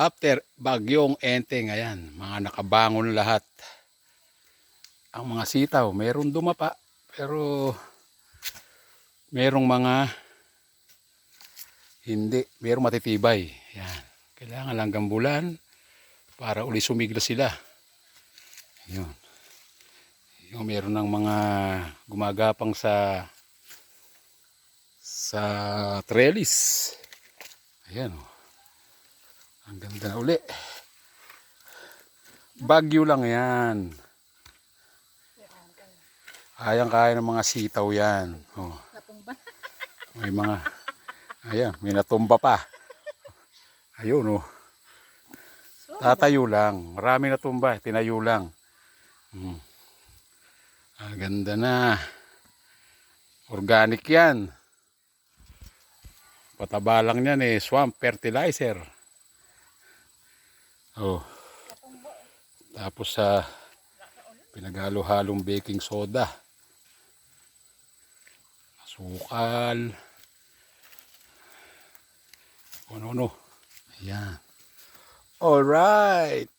after bagyong enteng, ayan, mga nakabangon lahat. Ang mga sitaw, meron dumapa, pero merong mga hindi, merong matitibay. Yan. Kailangan lang gambulan para uli sumigla sila. Yun. Yung meron ng mga gumagapang sa sa trellis. Ayan oh. Ang ganda na uli. Bagyo lang yan. Ayang kaya ng mga sitaw yan. Oh. May mga, ayan, may natumba pa. Ayun, oh. Tatayo lang. Marami natumba, tinayo lang. Hmm. Ang ganda na. Organic yan. Pataba lang yan eh, swamp fertilizer. Oh. Tapos sa pinagalo-halong baking soda. Sukal. Ano-ano. Ayan. Alright.